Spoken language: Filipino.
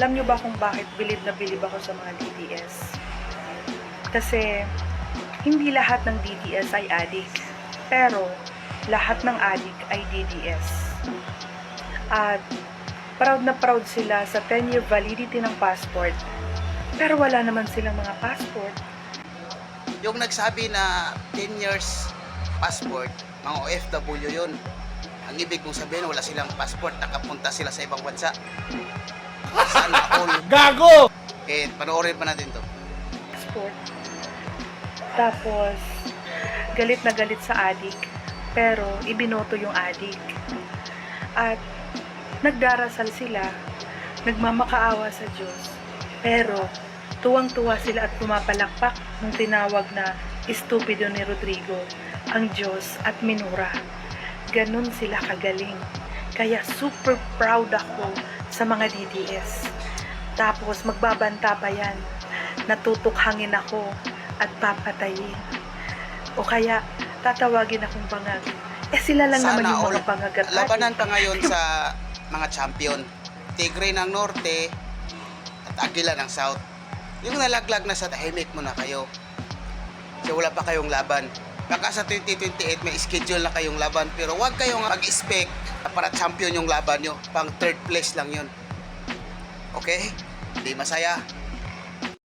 Alam nyo ba kung bakit bilib na bilib ako sa mga DDS? Kasi hindi lahat ng DDS ay addict. Pero lahat ng addict ay DDS. At proud na proud sila sa 10-year validity ng passport. Pero wala naman silang mga passport. Yung nagsabi na 10 years passport, mga OFW yun. Ang ibig mong sabihin, wala silang passport, nakapunta sila sa ibang bansa. Sana all. Gago! Eh, panoorin pa natin to. passport. Tapos, galit na galit sa adik, pero ibinoto yung adik. At nagdarasal sila, nagmamakaawa sa Diyos, pero tuwang-tuwa sila at pumapalakpak nung tinawag na estupido ni Rodrigo, ang Diyos at minura. Ganon sila kagaling. Kaya super proud ako sa mga DDS. Tapos magbabanta pa yan. Natutukhangin ako at papatayin. O kaya tatawagin akong bangag. Eh sila lang Sana naman yung mga bangag at Labanan pa ngayon sa mga champion. Tigre ng Norte at Agila ng South. Yung nalaglag na sa tahimik mo na kayo. So wala pa kayong laban. Baka sa 2028 may schedule na kayong laban pero wag kayong mag-expect para champion yung laban nyo. Pang third place lang yun. Okay? Hindi masaya.